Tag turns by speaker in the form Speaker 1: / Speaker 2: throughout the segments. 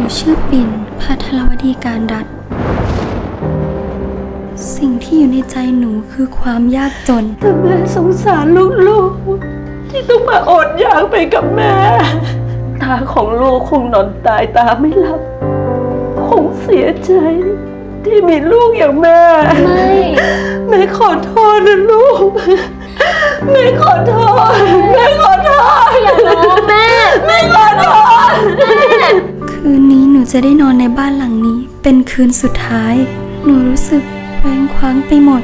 Speaker 1: นูชื่อปิ่นพัทรวดีการรัตน์สิ่งที่อยู่ในใจหนูคือความยากจน
Speaker 2: แต่แม่สงสารลูกๆ ที่ต้องมาอดอยากไปกับแม่ ตาของลูกคงนอนตายตาไม่หลับ คงเสียใจ ที่มีลูกอย่างแม่
Speaker 3: ไม่
Speaker 2: แม่ขอโทษนะลูก แม่ขอโทษ
Speaker 1: จะได้นอนในบ้านหลังนี้เป็นคืนสุดท้าย หนูรู้สึกแหวงคว้างไปหมด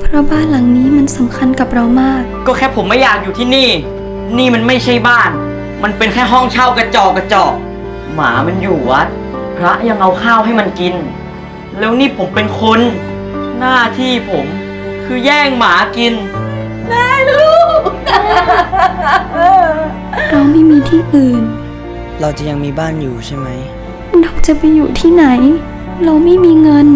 Speaker 1: เพราะบ้านหลังนี้มันสำคัญกับเรามาก
Speaker 4: ก็แค่ผมไม่อยากอยู่ที่นี่ นี่มันไม่ใช่บ้าน มันเป็นแค่ห้องเช่ากระจอกกระจอก หมามันอยู่วัด พระยังเอาข้าวให้มันกิน แล้วนี่ผมเป็นคน หน้าที่ผมคือแย่งหมากิน
Speaker 1: เราไม่มีที่อื่น
Speaker 5: เราจะยังมีบ้านอยู่ใช่ไหม
Speaker 1: เราจะไปอยู่ที่ไหน เราไม่มีเงิน